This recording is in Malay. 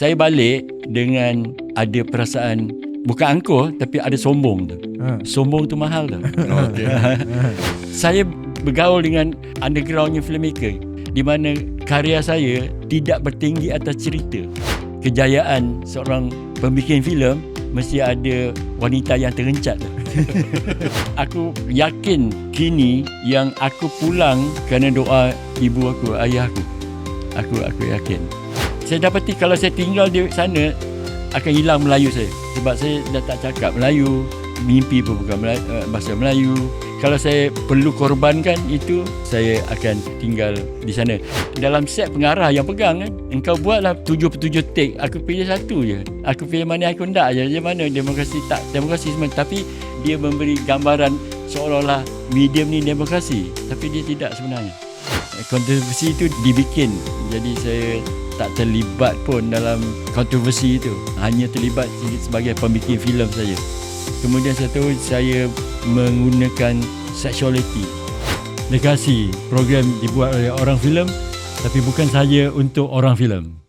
saya balik dengan ada perasaan bukan angkuh tapi ada sombong tu. Ha. Sombong tu mahal tu. Okey. saya bergaul dengan undergroundnya filmmaker di mana karya saya tidak bertinggi atas cerita. Kejayaan seorang pembikin filem mesti ada wanita yang terencat. aku yakin kini yang aku pulang kerana doa ibu aku, ayah aku. Aku aku yakin. Saya dapati kalau saya tinggal di sana akan hilang Melayu saya sebab saya dah tak cakap Melayu, mimpi pun bukan Melayu, uh, bahasa Melayu. Kalau saya perlu korbankan itu, saya akan tinggal di sana. Dalam set pengarah yang pegang kan, engkau buatlah 77 take, aku pilih satu je. Aku pilih mana aku nak je. Macam mana demokrasi tak demokrasi semua. Tapi dia memberi gambaran seolah-olah medium ni demokrasi. Tapi dia tidak sebenarnya. Kontroversi itu dibikin. Jadi saya tak terlibat pun dalam kontroversi itu. Hanya terlibat sebagai pembikin filem saja. Kemudian saya tahu saya menggunakan sexuality. Legasi program dibuat oleh orang filem tapi bukan saja untuk orang filem.